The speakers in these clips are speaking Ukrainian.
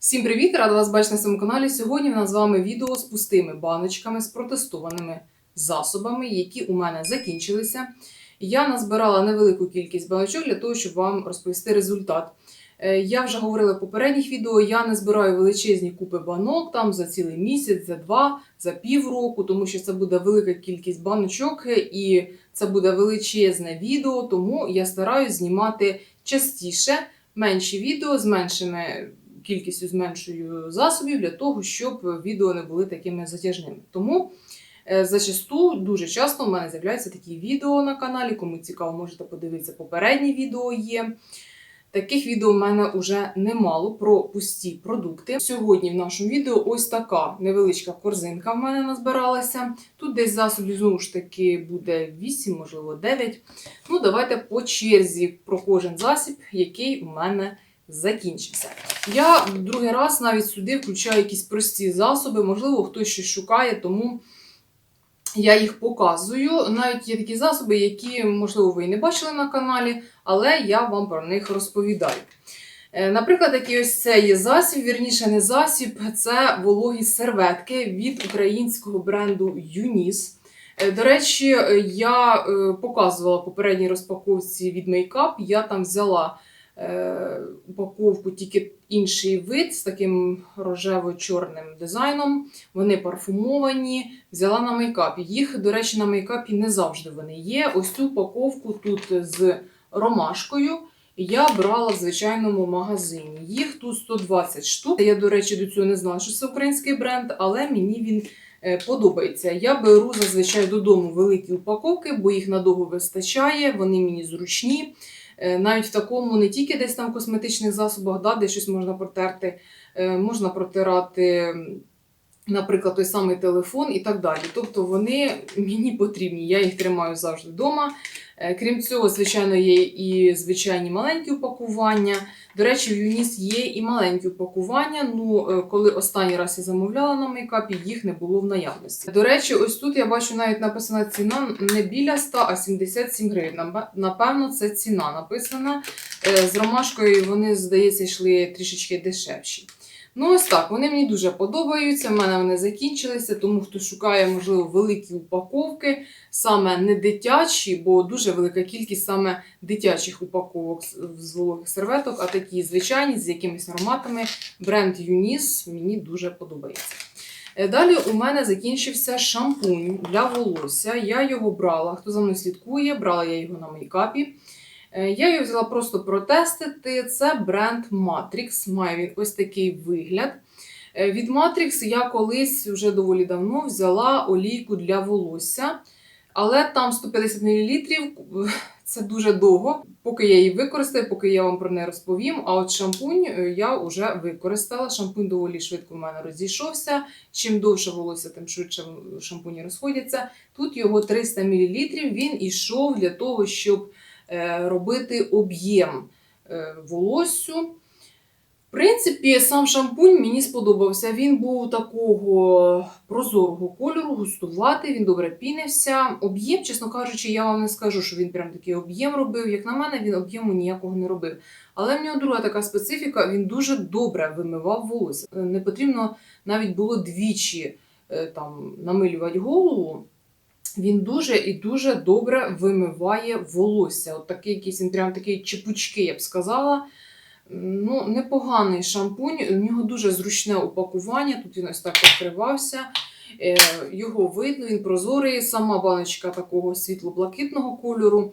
Всім привіт! Рада вас бачити на своєму каналі. Сьогодні в нас з вами відео з пустими баночками, з протестованими засобами, які у мене закінчилися. Я назбирала невелику кількість баночок для того, щоб вам розповісти результат. Е, Я вже говорила в попередніх відео, я не збираю величезні купи банок там за цілий місяць, за два, за півроку, тому що це буде велика кількість баночок е, і це буде величезне відео, тому я стараюсь знімати частіше менші відео з меншими кількістю з меншою засобів для того, щоб відео не були такими затяжними. Тому е, зачасту дуже часто в мене з'являються такі відео на каналі. Кому цікаво, можете подивитися попередні відео є. Таких відео в мене вже немало про пусті продукти. Сьогодні в нашому відео ось така невеличка корзинка в мене назбиралася. Тут десь засобів знову ж таки буде 8, можливо 9. Ну, давайте по черзі про кожен засіб, який у мене закінчився. Я другий раз навіть сюди включаю якісь прості засоби, можливо, хтось щось шукає, тому я їх показую. Навіть є такі засоби, які, можливо, ви і не бачили на каналі, але я вам про них розповідаю. Е, Наприклад, який ось це є засіб, вірніше не засіб, це вологі серветки від українського бренду Юніс. Е, До речі, я е, показувала попередній розпаковці від Makeup, я там взяла упаковку тільки інший вид з таким рожево-чорним дизайном. Вони парфумовані, взяла на мейкапі. Їх, до речі, на мейкапі не завжди вони є. Ось цю упаковку тут з ромашкою. Я брала в звичайному магазині. Їх тут 120 штук. Я, до речі, до цього не знала, що це український бренд, але мені він е, подобається. Я беру зазвичай додому великі упаковки, бо їх надовго вистачає, вони мені зручні. Е, Навіть в такому не тільки десь там косметичних засобах, да, де щось можна протерти, е, можна протирати, наприклад, той самий телефон і так далі. Тобто вони мені потрібні, я їх тримаю завжди вдома. Е, Крім цього, звичайно, є і звичайні маленькі упакування. До речі, в Юніс є і маленькі упакування. Ну, е, коли останній раз я замовляла на мейкапі, їх не було в наявності. До речі, ось тут я бачу навіть написана ціна не біля 100, а 77 гривень. Напе- Напевно, це ціна написана. Е, З ромашкою вони, здається, йшли трішечки дешевші. Ну, ось так, вони мені дуже подобаються. в мене вони закінчилися, тому хто шукає, можливо, великі упаковки, саме не дитячі, бо дуже велика кількість саме дитячих упаковок з- вологих серветок, а такі звичайні з якимись ароматами. Бренд Юніс мені дуже подобається. Е, Далі у мене закінчився шампунь для волосся. Я його брала. Хто за мною слідкує, брала я його на мейкапі. Е, Я його взяла просто протестити. Це бренд Matrix. Має він ось такий вигляд. Е, Від Matrix я колись вже доволі давно взяла олійку для волосся, але там 150 мл це дуже довго. Поки я її використаю, поки я вам про неї розповім. А от шампунь е, я вже використала. Шампунь доволі швидко в мене розійшовся. Чим довше волосся, тим швидше шампуні розходяться. Тут його 300 мл. Він ішов для того, щоб робити об'єм е, волоссю. В принципі, сам шампунь мені сподобався. Він був такого прозорого кольору, густуватий, він добре пінився. Об'єм, чесно кажучи, я вам не скажу, що він прям такий об'єм робив. Як на мене, він об'єму ніякого не робив. Але в нього друга така специфіка, він дуже добре вимивав волосся. Е, Не потрібно навіть було двічі е, там, намилювати голову. Він дуже і дуже добре вимиває волосся. От такий якийсь він прям такий чепучки, я б сказала. Ну, непоганий шампунь, у нього дуже зручне упакування. Тут він ось так відкривався. Е, Його видно, він прозорий, сама баночка такого світло-блакитного кольору.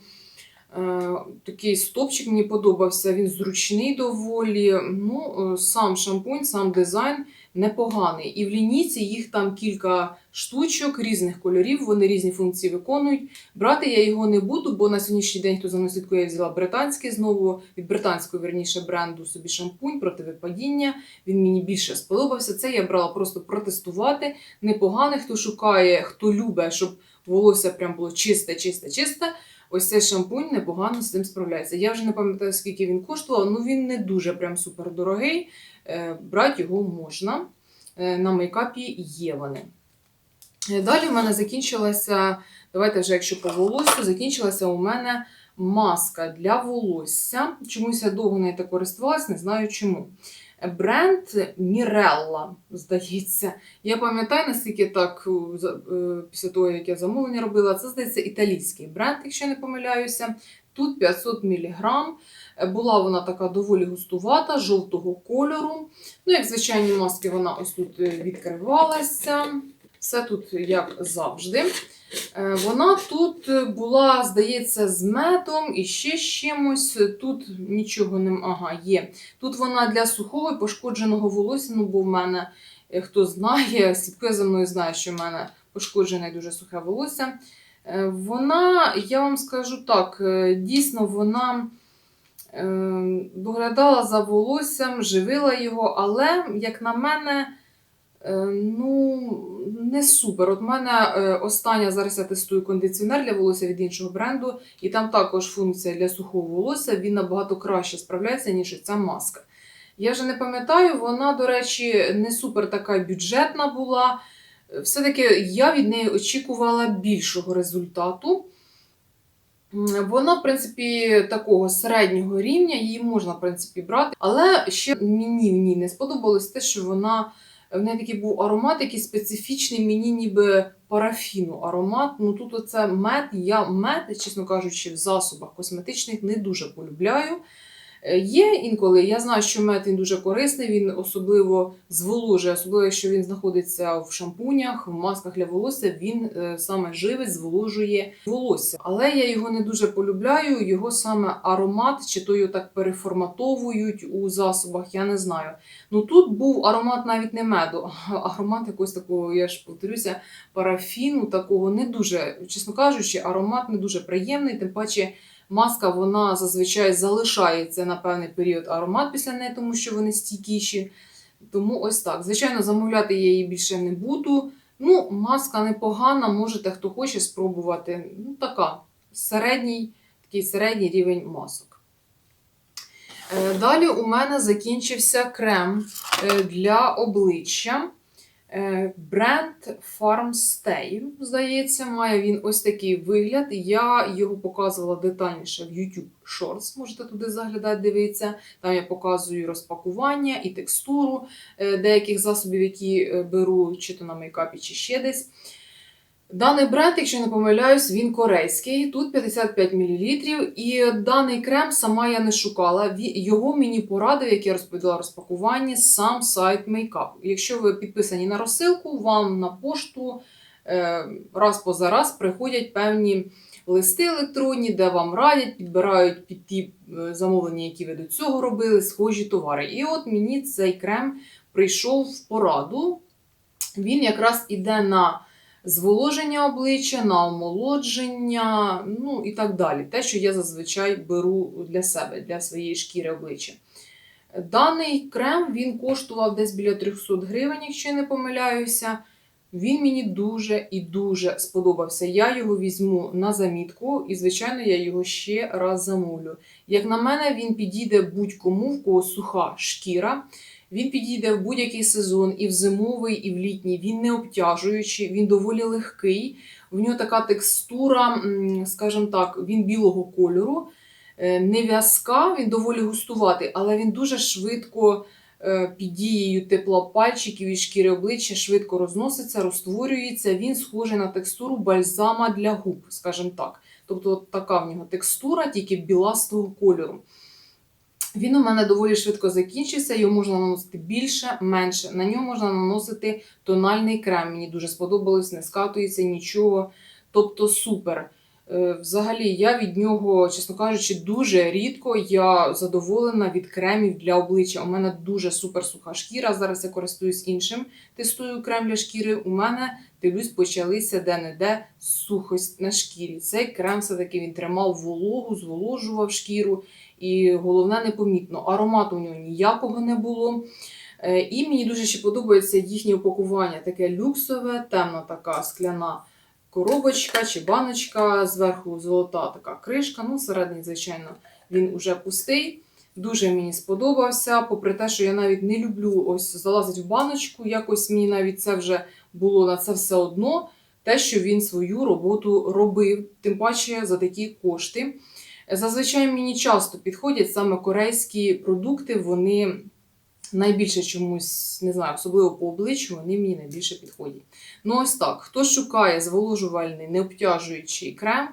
Е, Такий стопчик мені подобався, він зручний доволі. Ну, е, сам шампунь, сам дизайн непоганий. І в лінійці їх там кілька штучок різних кольорів, вони різні функції виконують. Брати я його не буду, бо на сьогоднішній день, хто за мною слідкує, я взяла британський знову від британського верніше бренду собі шампунь проти випадіння. Він мені більше сподобався. Це я брала просто протестувати. Непоганий, хто шукає, хто любить, щоб волосся прям було чисте, чисте, чисте. Ось цей шампунь непогано з цим справляється. Я вже не пам'ятаю, скільки він коштував, ну він не дуже прям супер дорогий. Е, Брати його можна. Е, На мейкапі є вони. Е, Далі в мене закінчилася, давайте вже якщо по волосю, закінчилася у мене маска для волосся. Чомусь я довго нею так користувалась, не знаю чому. Бренд Мірелла, здається. Я пам'ятаю, наскільки так е, е, після того, як я замовлення робила, це здається італійський бренд, якщо я не помиляюся. Тут 500 мг. Була вона така доволі густувата, жовтого кольору. Ну, як звичайні маски, вона ось тут е, відкривалася. Все тут як завжди. Е, Вона тут була, здається, з медом і ще з чимось. Тут нічого не ага, є. Тут вона для сухого і пошкодженого волосся, ну бо в мене, е, хто знає, слідкує за мною, знає, що в мене пошкоджене дуже сухе волосся. Е, Вона, я вам скажу так, дійсно вона доглядала за волоссям, живила його, але, як на мене, ну, не супер. От мене е, остання зараз я тестую кондиціонер для волосся від іншого бренду, і там також функція для сухого волосся, він набагато краще справляється, ніж ця маска. Я вже не пам'ятаю, вона, до речі, не супер така бюджетна була. Все-таки я від неї очікувала більшого результату. Вона, в принципі, такого середнього рівня, її можна, в принципі, брати. Але ще мені в ній не сподобалось те, що вона в неї такий був аромат, який специфічний, мені ніби парафіну аромат. Ну тут оце мед. Я мед, чесно кажучи, в засобах косметичних не дуже полюбляю. Е, Є інколи, я знаю, що мед він дуже корисний, він особливо зволожує, особливо якщо він знаходиться в шампунях, в масках для волосся, він е, саме живить, зволожує волосся. Але я його не дуже полюбляю, його саме аромат, чи то його так переформатовують у засобах, я не знаю. Ну тут був аромат навіть не меду, а аромат якогось такого, я ж повторюся, парафіну, такого не дуже, чесно кажучи, аромат не дуже приємний, тим паче. Маска вона зазвичай залишається на певний період аромат після неї, тому що вони стійкіші. Тому ось так. Звичайно, замовляти я її більше не буду. Ну, маска непогана, можете хто хоче спробувати. Ну, така середній, такий середній рівень масок. Е, Далі у мене закінчився крем е, для обличчя. Е, Бренд Farmstay, здається, має він ось такий вигляд. Я його показувала детальніше в YouTube Shorts. Можете туди заглядати, дивитися. Там я показую розпакування і текстуру е, деяких засобів, які е, беру чи то на мейкапі, чи ще десь. Даний бренд, якщо не помиляюсь, він корейський. Тут 55 мл. І даний крем сама я не шукала. Його мені порадив, як я розповідала в розпакуванні, сам сайт Makeup. Якщо ви підписані на розсилку, вам на пошту е, раз поза раз приходять певні листи електронні, де вам радять, підбирають під ті е, замовлення, які ви до цього робили, схожі товари. І от мені цей крем прийшов в пораду. Він якраз іде на зволоження обличчя, на омолодження, ну і так далі. Те, що я зазвичай беру для себе, для своєї шкіри обличчя. Даний крем він коштував десь біля 300 гривень, якщо я не помиляюся. Він мені дуже і дуже сподобався. Я його візьму на замітку, і, звичайно, я його ще раз замовлю. Як на мене, він підійде будь-кому, в кого суха шкіра. Він підійде в будь-який сезон, і в зимовий, і в літній. Він не обтяжуючий, він доволі легкий. В нього така текстура, скажімо так, він білого кольору, е, не в'язка, він доволі густуватий, але він дуже швидко е, під дією тепла пальчиків і шкіри обличчя швидко розноситься, розтворюється. Він схожий на текстуру бальзама для губ, скажімо так. Тобто така в нього текстура, тільки біластого кольору. Він у мене доволі швидко закінчився, його можна наносити більше, менше. На нього можна наносити тональний крем. Мені дуже сподобалось, не скатується нічого. Тобто супер. Е, Взагалі, я від нього, чесно кажучи, дуже рідко я задоволена від кремів для обличчя. У мене дуже супер суха шкіра. Зараз я користуюсь іншим. Тестую крем для шкіри. У мене дивлюсь, почалися де-не-де сухость на шкірі. Цей крем все-таки він тримав вологу, зволожував шкіру. І головне, непомітно. Аромату у нього ніякого не було. Е, І мені дуже ще подобається їхнє упакування. Таке люксове, темна така скляна коробочка чи баночка, зверху золота така кришка. Ну, всередині, звичайно, він уже пустий. Дуже мені сподобався. Попри те, що я навіть не люблю ось залазити в баночку, якось мені навіть це вже було на це все одно. Те, що він свою роботу робив, тим паче за такі кошти. Зазвичай мені часто підходять саме корейські продукти, вони найбільше чомусь, не знаю, особливо по обличчю, вони мені найбільше підходять. Ну, ось так. Хто шукає зволожувальний, необтяжуючий крем,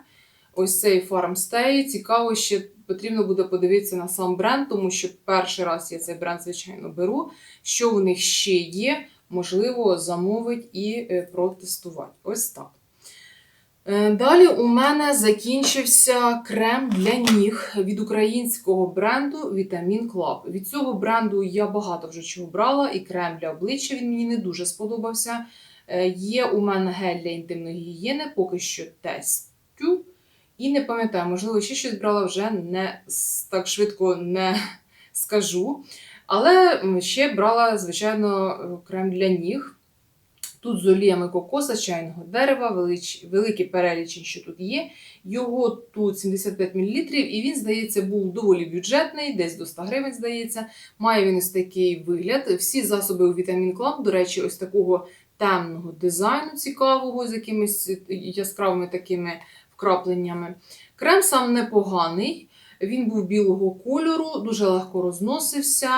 ось цей Farmstay, цікаво, ще потрібно буде подивитися на сам бренд, тому що перший раз я цей бренд, звичайно, беру. Що у них ще є, можливо, замовить і е, протестувати. Ось так. Е, Далі у мене закінчився крем для ніг від українського бренду Vitamin Club. Від цього бренду я багато вже чого брала, і крем для обличчя він мені не дуже сподобався. Е, Є у мене гель для інтимної гігієни, поки що тестю. І не пам'ятаю, можливо, ще щось брала вже не так швидко не скажу. Але ще брала, звичайно, крем для ніг. Тут з оліями кокоса, чайного дерева, велич, великий перелічень, що тут є. Його тут 75 мл, і він, здається, був доволі бюджетний, десь до 100 гривень, здається. Має він ось такий вигляд. Всі засоби у Vitamin Club, до речі, ось такого темного дизайну цікавого, з якимись яскравими такими вкрапленнями. Крем сам непоганий. Він був білого кольору, дуже легко розносився.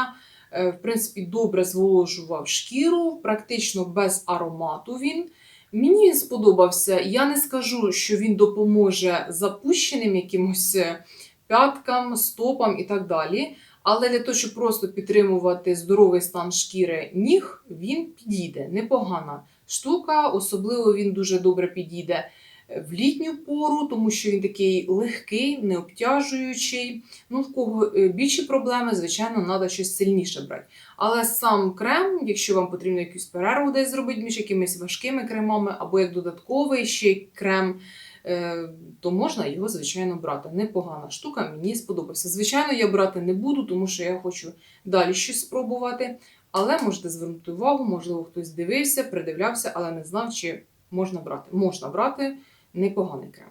Е, В принципі, добре зволожував шкіру, практично без аромату він. Мені сподобався. Я не скажу, що він допоможе запущеним якимось е, п'яткам, стопам і так далі. Але для того, щоб просто підтримувати здоровий стан шкіри ніг, він підійде. Непогана штука, особливо він дуже добре підійде в літню пору, тому що він такий легкий, необтяжуючий. Ну, в кого е, більші проблеми, звичайно, треба щось сильніше брати. Але сам крем, якщо вам потрібно якусь перерву десь зробити між якимись важкими кремами, або як додатковий ще крем, е, то можна його, звичайно, брати. Непогана штука, мені сподобався. Звичайно, я брати не буду, тому що я хочу далі щось спробувати. Але можете звернути увагу, можливо, хтось дивився, придивлявся, але не знав, чи можна брати. Можна брати непоганий крем.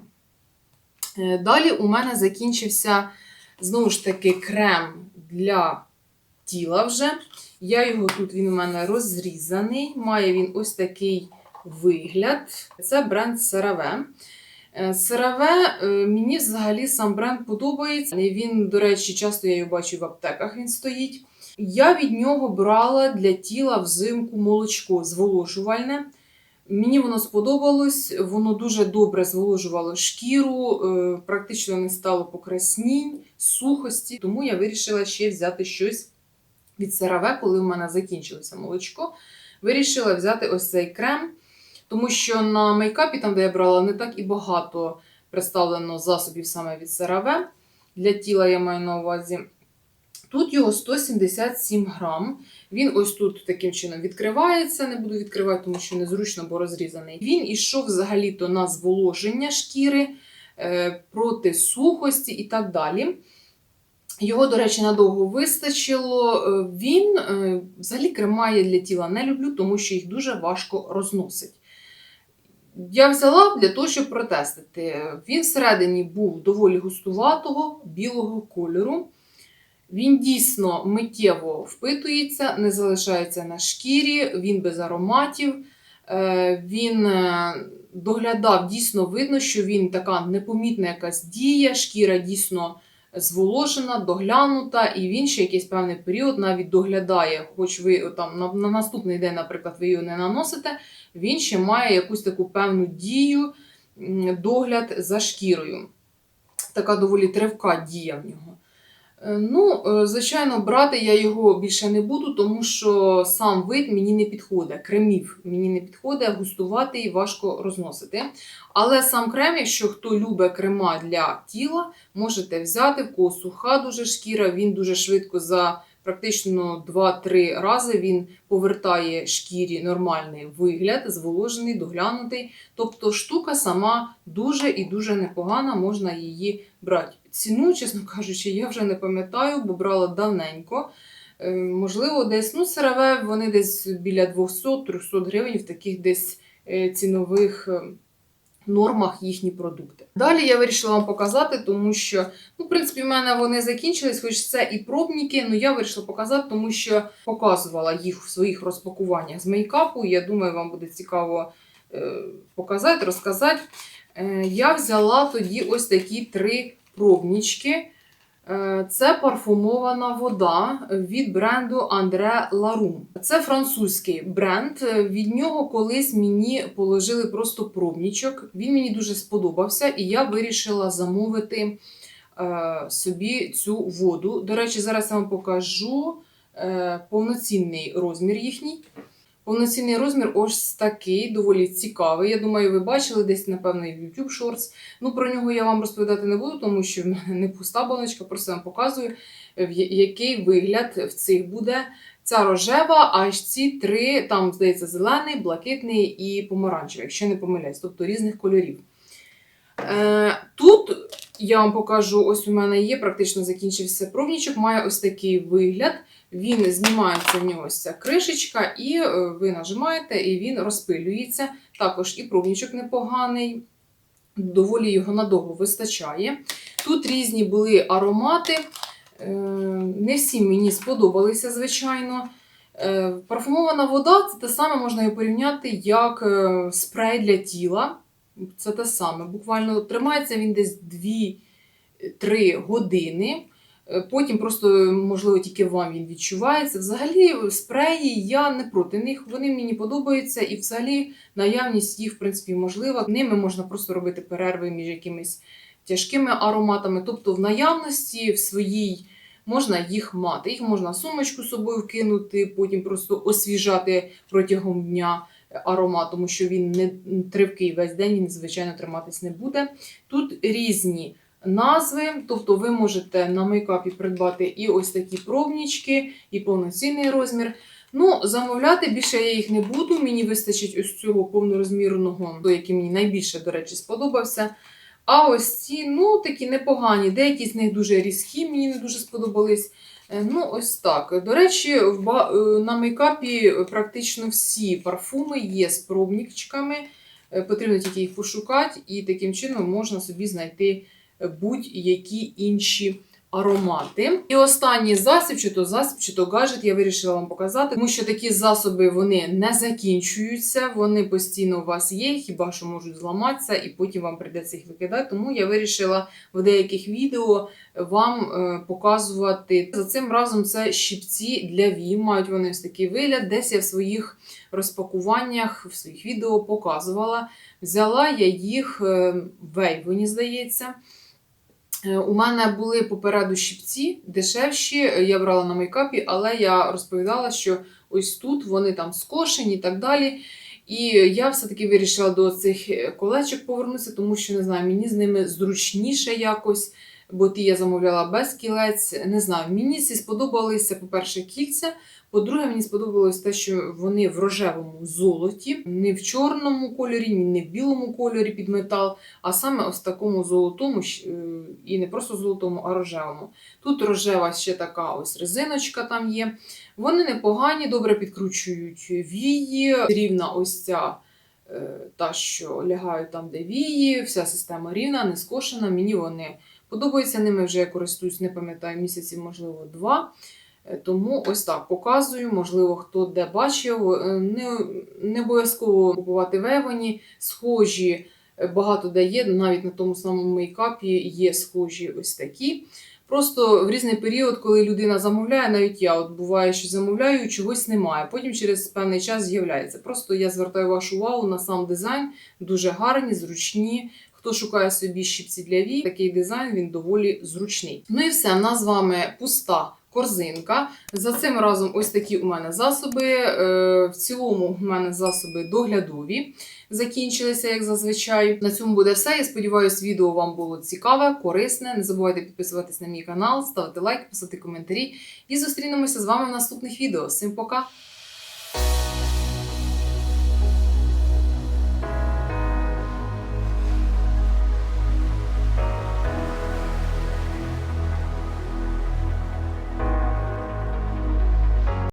Е, Далі у мене закінчився знову ж таки крем для тіла вже. Я його тут, він у мене розрізаний. Має він ось такий вигляд. Це бренд CeraVe. Е, CeraVe, е, мені взагалі сам бренд подобається. Він, до речі, часто я його бачу в аптеках, він стоїть. Я від нього брала для тіла взимку молочко зволожувальне. Мені воно сподобалось, воно дуже добре зволожувало шкіру, е, практично не стало покраснінь, сухості. Тому я вирішила ще взяти щось від CeraVe, коли в мене закінчилося молочко. Вирішила взяти ось цей крем, тому що на мейкапі, там, де я брала, не так і багато представлено засобів саме від CeraVe. Для тіла я маю на увазі. Тут його 177 грам. Він ось тут таким чином відкривається. Не буду відкривати, тому що незручно, бо розрізаний. Він ішов взагалі-то на зволоження шкіри, е, проти сухості і так далі. Його, до речі, надовго вистачило. Е, Він е, взагалі крема я для тіла не люблю, тому що їх дуже важко розносить. Я взяла для того, щоб протестити. Він всередині був доволі густуватого, білого кольору. Він дійсно миттєво впитується, не залишається на шкірі, він без ароматів. Е, Він е, доглядав, дійсно видно, що він така непомітна якась дія, шкіра дійсно зволожена, доглянута, і він ще якийсь певний період навіть доглядає, хоч ви там на, на наступний день, наприклад, ви його не наносите, він ще має якусь таку певну дію, догляд за шкірою. Така доволі тривка дія в нього. Е, Ну, е, звичайно, брати я його більше не буду, тому що сам вид мені не підходить. Кремів мені не підходить, густувати і важко розносити. Але сам крем, якщо хто любить крема для тіла, можете взяти, в кого суха дуже шкіра, він дуже швидко за практично 2-3 рази він повертає шкірі нормальний вигляд, зволожений, доглянутий. Тобто штука сама дуже і дуже непогана, можна її брати. Ціну, чесно кажучи, я вже не пам'ятаю, бо брала давненько. Е, Можливо, десь, ну, сирове, вони десь біля 200-300 гривень в таких десь е, цінових е, нормах їхні продукти. Далі я вирішила вам показати, тому що, ну, в принципі, в мене вони закінчились, хоч це і пробники, але я вирішила показати, тому що показувала їх в своїх розпакуваннях з мейкапу. Я думаю, вам буде цікаво показати, розказати. Я взяла тоді ось такі три пробнички. Е, Це парфумована вода від бренду Андре Ларум. Це французький бренд. Від нього колись мені положили просто пробнічок. Він мені дуже сподобався, і я вирішила замовити е, собі цю воду. До речі, зараз я вам покажу е, повноцінний розмір їхній. Повноцінний розмір ось такий, доволі цікавий. Я думаю, ви бачили десь, напевно, в YouTube Shorts. Ну, про нього я вам розповідати не буду, тому що в мене не пуста баночка, просто вам показую, який вигляд в цих буде. Ця рожева, а аж ці три, там, здається, зелений, блакитний і помаранчевий, якщо не помиляюсь, тобто різних кольорів. Е, тут я вам покажу, ось у мене є, практично закінчився пробнічок, має ось такий вигляд. Він знімається в нього ця кришечка, і е, ви нажимаєте, і він розпилюється. Також і пробнічок непоганий, доволі його надовго вистачає. Тут різні були аромати. Е, Не всі мені сподобалися, звичайно. Е, Парфумована вода це те саме можна її порівняти як спрей для тіла. Це те саме. Буквально тримається він десь 2-3 години. Е, Потім просто, можливо, тільки вам він відчувається. Взагалі, спреї я не проти них, вони мені подобаються, і взагалі наявність їх, в принципі, можлива. Ними можна просто робити перерви між якимись тяжкими ароматами. Тобто, в наявності в своїй можна їх мати. Їх можна в сумочку з собою вкинути, потім просто освіжати протягом дня аромат, тому що він не тривкий весь день, він, звичайно, триматись не буде. Тут різні назви, тобто ви можете на мейкапі придбати і ось такі пробнічки, і повноцінний розмір. Ну, замовляти більше я їх не буду. Мені вистачить ось цього повнорозмірного, той, який мені найбільше, до речі, сподобався. А ось ці, ну, такі непогані. Деякі з них дуже різкі, мені не дуже сподобались. Е, Ну, ось так. До речі, е, на мейкапі практично всі парфуми є з пробничками. Е, Потрібно тільки їх пошукати, і таким чином можна собі знайти будь-які інші аромати. І останній засіб, чи то засіб, чи то гаджет, я вирішила вам показати, тому що такі засоби вони не закінчуються, вони постійно у вас є, хіба що можуть зламатися, і потім вам прийдеться їх викидати. Тому я вирішила в деяких відео вам е, показувати. За цим разом це щипці для вій. Мають вони ось такий вигляд. Десь я в своїх розпакуваннях, в своїх відео показувала. Взяла я їх е, в Вейвоні, здається. Е, У мене були попереду щипці дешевші, е, я брала на мейкапі, але я розповідала, що ось тут вони там скошені і так далі. І я все-таки вирішила до цих е, колечок повернутися, тому що не знаю, мені з ними зручніше якось, бо ті я замовляла без кілець. Не знаю, мені ці сподобалися, по-перше, кільця. По-друге, мені сподобалось те, що вони в рожевому золоті, не в чорному кольорі, не в білому кольорі під метал, а саме ось такому золотому, е, і не просто золотому, а рожевому. Тут рожева ще така ось резиночка там є. Вони непогані, добре підкручують вії, рівна ось ця. е, Та, що лягають там, де вії, вся система рівна, не скошена. Мені вони подобаються. Ними вже я користуюсь, не пам'ятаю, місяців, можливо, два. Е, Тому ось так показую. Можливо, хто де бачив. Е, Не, не обов'язково купувати в Евані. Схожі е, багато де є, навіть на тому самому мейкапі є схожі ось такі. Просто в різний період, коли людина замовляє, навіть я от буває, що замовляю, чогось немає. Потім через певний час з'являється. Просто я звертаю вашу увагу на сам дизайн, дуже гарні, зручні. Хто шукає собі щипці для вій, такий дизайн він доволі зручний. Ну і все, в нас з вами пуста корзинка. За цим разом ось такі у мене засоби. Е, В цілому у мене засоби доглядові закінчилися, як зазвичай. На цьому буде все. Я сподіваюся, відео вам було цікаве, корисне. Не забувайте підписуватись на мій канал, ставити лайк, писати коментарі. І зустрінемося з вами в наступних відео. Всім пока!